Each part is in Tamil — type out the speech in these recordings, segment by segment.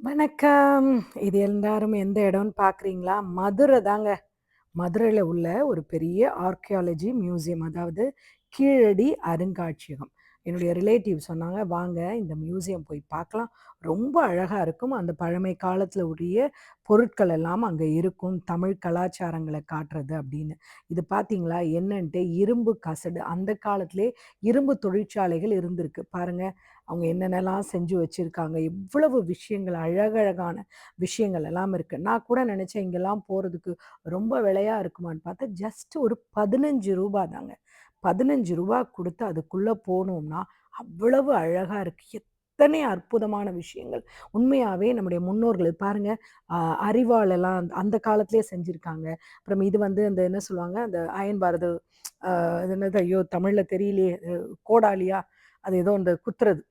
வணக்கம். இது எல்லாரும் எந்த இடம்னு பார்க்குறீங்களா? மதுரை தாங்க. மதுரையில் உள்ள ஒரு பெரிய ஆர்க்கியாலஜி மியூசியம். அதாவது கீழடி அருங்காட்சியகம். என்னுடைய ரிலேட்டிவ் சொன்னாங்க, "வாங்க இந்த மியூசியம் போய் பார்க்கலாம். ரொம்ப அழகாக இருக்கும். அந்த பழமை காலத்தில் உரிய பொருட்கள் எல்லாம் அங்கே இருக்கும். தமிழ் கலாச்சாரங்களை காட்டுறது" அப்படின்னு. இது பார்த்தீங்களா? என்னன்ட்டு இரும்பு கசடு. அந்த காலத்திலே இரும்பு தொழிற்சாலைகள் இருந்திருக்கு. பாருங்கள் அவங்க என்னென்னலாம் செஞ்சு வச்சுருக்காங்க எவ்வளவு விஷயங்கள் அழகழகான விஷயங்கள் எல்லாம் இருக்குது நான் கூட நினச்சேன் இங்கெல்லாம் போகிறதுக்கு ரொம்ப விலையாக இருக்குமான்னு பார்த்தா, ஜஸ்ட் ஒரு பதினஞ்சு ரூபா தாங்க. பதினஞ்சு ரூபா கொடுத்து அதுக்குள்ளே போனோம்னா, அவ்வளவு அழகாக இருக்கு. எத்தனை அற்புதமான விஷயங்கள். உண்மையாகவே நம்முடைய முன்னோர்கள் பாருங்க, அறிவாளெல்லாம் அந்த அந்த காலத்திலே செஞ்சுருக்காங்க அப்புறம் இது வந்து அந்த என்ன சொல்லுவாங்க, அந்த அயன் பாரது என்னது ஐயோ! தமிழில் தெரியலையே. கோடாலியா? அது ஏதோ அந்த குத்துறது.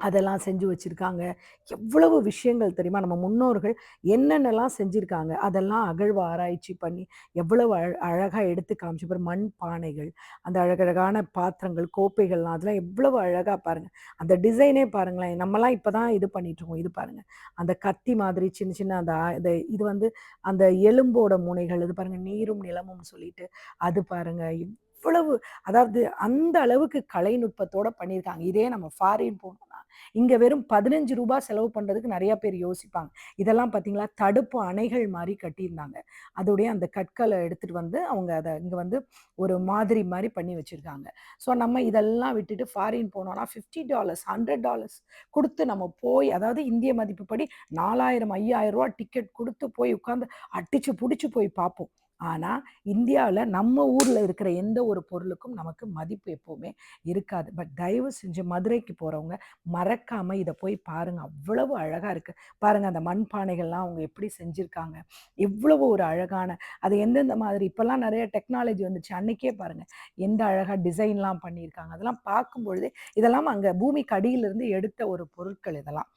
அதெல்லாம் செஞ்சு வச்சுருக்காங்க எவ்வளவு விஷயங்கள் தெரியுமா? நம்ம முன்னோர்கள் என்னென்னலாம் செஞ்சுருக்காங்க அதெல்லாம் அகழ்வு ஆராய்ச்சி பண்ணி, எவ்வளவு அழ எடுத்து காமிச்சு பாரு மண் பானைகள், அந்த அழகழகான பாத்திரங்கள், கோப்பைகள்லாம் அதெல்லாம் எவ்வளவு அழகாக பாருங்கள் அந்த டிசைனே பாருங்களேன். நம்மலாம் இப்போ தான் இது பண்ணிட்டுருக்கோம். இது பாருங்கள் அந்த கத்தி மாதிரி சின்ன சின்ன அந்த இது வந்து அந்த எலும்போட முனைகள். இது பாருங்கள் நீரும் நிலமும் சொல்லிட்டு, அது பாருங்கள் இவ்வளவு அதாவது அந்த அளவுக்கு கலைநுட்பத்தோட பண்ணியிருக்காங்க. இதே நம்ம ஃபாரின் போனோம் இங்க வெறும் பதினஞ்சு ரூபாய் செலவு பண்றதுக்கு நிறையா பேர் யோசிப்பாங்க. இதெல்லாம் பார்த்தீங்களா, தடுப்பு அணைகள் மாதிரி கட்டியிருந்தாங்க. அதோடைய அந்த கற்களை எடுத்துட்டு வந்து, அவங்க அதை இங்க வந்து ஒரு மாதிரி மாதிரி பண்ணி வச்சிருக்காங்க. ஸோ நம்ம இதெல்லாம் விட்டுட்டு ஃபாரின் போனோம்னா ஃபிஃப்டி டாலர்ஸ் ஹண்ட்ரட் டாலர்ஸ் கொடுத்து நம்ம போய் அதாவது இந்திய மதிப்புப்படி நாலாயிரம் ஐயாயிரம் ரூபா டிக்கெட் கொடுத்து போய் உட்காந்து அடிச்சு பிடிச்சி போய் பார்ப்போம். ஆனால் இந்தியாவில் நம்ம ஊரில் இருக்கிற எந்த ஒரு பொருளுக்கும் நமக்கு மதிப்பு எப்போவுமே இருக்காது. பட் தயவு செஞ்சு மதுரைக்கு போகிறவங்க மறக்காமல் இதை போய் பாருங்கள் அவ்வளவு அழகாக இருக்குது பாருங்கள் அந்த மண் பானைகள்லாம் அவங்க எப்படி செஞ்சுருக்காங்க எவ்வளவு ஒரு அழகான அது எந்தெந்த மாதிரி இப்போல்லாம் நிறைய டெக்னாலஜி வந்துச்சு அன்றைக்கே பாருங்கள் எந்த அழகாக டிசைன்லாம் பண்ணியிருக்காங்க. அதெல்லாம் பார்க்கும்பொழுதே இதெல்லாம் அங்கே பூமிக்கு அடியிலிருந்து எடுத்த ஒரு பொருட்கள் இதெல்லாம்.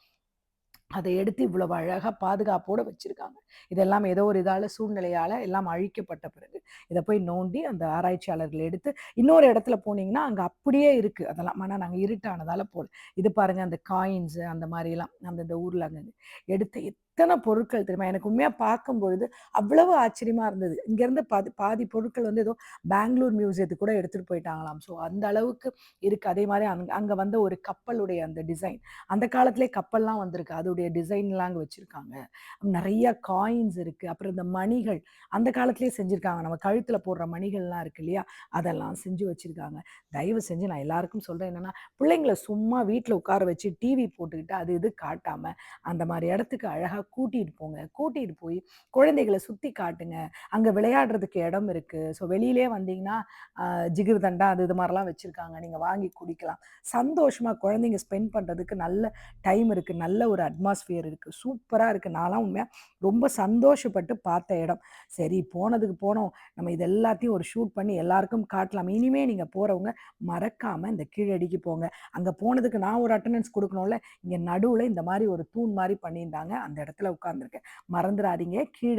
அதை எடுத்து இவ்வளவு அழகா பாதுகாப்போட வச்சிருக்காங்க. இதெல்லாம் ஏதோ ஒரு இதால சூழ்நிலையால எல்லாம் அழிக்கப்பட்ட பிறகு, இதை போய் நோண்டி அந்த ஆராய்ச்சியாளர்கள் எடுத்து இன்னொரு இடத்துல போனீங்கன்னா, அங்க அப்படியே இருக்கு அதெல்லாம். ஆனா நாங்க இருட்டானதால போல. இது பாருங்க அந்த காயின்ஸ் அந்த மாரிலாம் அந்தந்த ஊர்ல அங்கே எடுத்து இத்தனை பொருட்கள் தெரியுமா? எனக்கு பார்க்கும் பார்க்கும்பொழுது அவ்வளவு ஆச்சரியமாக இருந்தது. இங்கேருந்து பாதி பாதி பொருட்கள் வந்து ஏதோ பெங்களூர் மியூசியத்துக்கு கூட எடுத்துகிட்டு போயிட்டாங்களாம். ஸோ அந்த அளவுக்கு இருக்குது அதே மாதிரி அங் அங்கே வந்த ஒரு கப்பலுடைய அந்த டிசைன். அந்த காலத்திலே கப்பல்லாம் வந்திருக்கு. அதோடைய டிசைன்லாம் அங்கே வச்சுருக்காங்க நிறைய காயின்ஸ் இருக்குது அப்புறம் இந்த மணிகள், அந்த காலத்திலே செஞ்சுருக்காங்க நம்ம கழுத்தில் போடுற மணிகள்லாம் இருக்கு இல்லையா? அதெல்லாம் செஞ்சு வச்சுருக்காங்க தயவு செஞ்சு நான் எல்லாருக்கும் சொல்கிறேன் என்னென்னா பிள்ளைங்கள சும்மா வீட்டில் உட்கார வச்சு டிவி போட்டுக்கிட்டு அது இது காட்டாமல் அந்த மாதிரி இடத்துக்கு அழகாக கூட்டிகிட்டு போங்க. கூட்டிகிட்டு போய் குழந்தைகளை சுற்றி காட்டுங்க. அங்கே விளையாடுறதுக்கு இடம் இருக்குது ஸோ வெளியிலே வந்தீங்கன்னா, ஜிகிர் தண்டா அது இது மாதிரிலாம் வச்சுருக்காங்க நீங்கள் வாங்கி குடிக்கலாம். சந்தோஷமாக குழந்தைங்க ஸ்பெண்ட் பண்ணுறதுக்கு நல்ல டைம் இருக்குது நல்ல ஒரு அட்மாஸ்ஃபியர் இருக்குது சூப்பராக இருக்குது நான்லாம் உண்மையாக ரொம்ப சந்தோஷப்பட்டு பார்த்த இடம். சரி போனதுக்கு போனோம். நம்ம இது எல்லாத்தையும் ஒரு ஷூட் பண்ணி எல்லாருக்கும் காட்டலாம். இனிமே நீங்கள் போகிறவங்க மறக்காமல் இந்த கீழடிக்கு போங்க. அங்கே போனதுக்கு நான் ஒரு அட்டண்டன்ஸ் கொடுக்கணும்ல இங்கே நடுவில் இந்த மாதிரி ஒரு தூண் மாதிரி பண்ணியிருந்தாங்க. அந்த இடத்துல இடத்துல உட்காந்துருக்கேன் மறந்துடாதீங்க கீழே